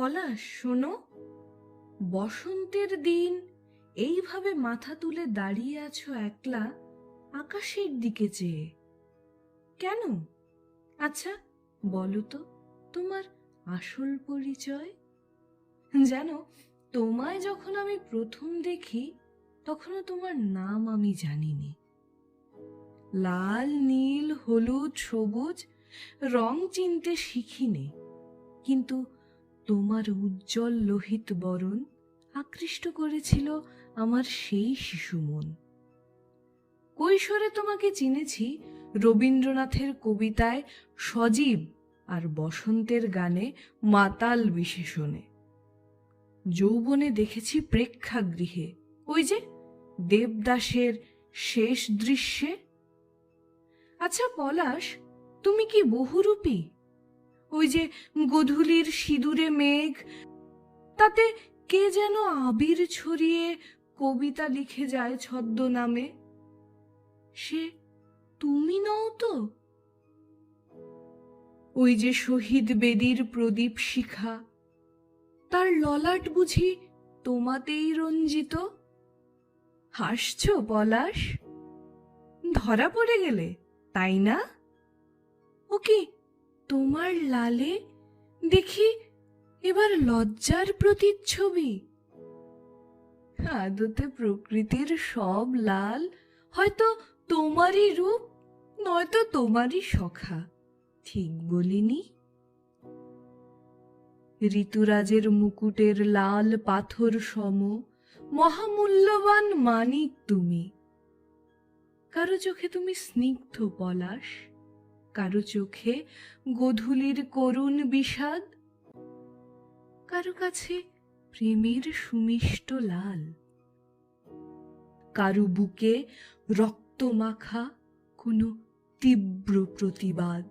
পলাশ শোনো। বসন্তের দিন এইভাবে মাথা তুলে দাঁড়িয়ে আছো একলা আকাশের দিকে চেয়ে কেন? আচ্ছা বলো তো, তোমার আসল পরিচয়? জানো, তোমায় যখন আমি প্রথম দেখি, তখনও তোমার নাম আমি জানিনি। লাল, নীল, হলুদ, সবুজ, রং চিনতে শিখিনি। কিন্তু তোমার উজ্জ্বল লোহিত বরণ আকৃষ্ট করেছিল আমার সেই শিশু মন কৈশোরে তোমাকে চিনেছি রবীন্দ্রনাথের কবিতায় সজীব আর বসন্তের গানে মাতাল বিশেষণে। যৌবনে দেখেছি প্রেক্ষাগৃহে, ওই যে দেবদাসের শেষ দৃশ্যে। আচ্ছা পলাশ, তুমি কি বহুরূপী? ওই যে গধূলির সিঁদুরে মেঘ। তাতে কে যেন আবির ছড়িয়ে কবিতা লিখে যায় ছদ্মনামে। সে তুমি নও তো? ওই যে শহীদ বেদির প্রদীপ শিখা। তার ললাট বুঝি তোমাতেই রঞ্জিত? হাসছ পলাশ? ধরা পড়ে গেলে, তাই না? ও কি তোমার লালে? দেখি, এবার লজ্জার প্রতিচ্ছবি। আদতে প্রকৃতির সব লাল, হয়তো তোমারই রূপ, নয়তো তোমারই সখা। ঠিক বলিনি? ঋতুরাজের মুকুটের লাল পাথর সম, মহামূল্যবান মানিক তুমি। কারও চোখে তুমি স্নিগ্ধ পলাশ। কারও চোখে গোধূলির করুণ বিষাদ, কারও কাছে প্রেমের সুমিষ্ট লাল, কারু বুকে রক্তমাখা কোনো তীব্র প্রতিবাদ।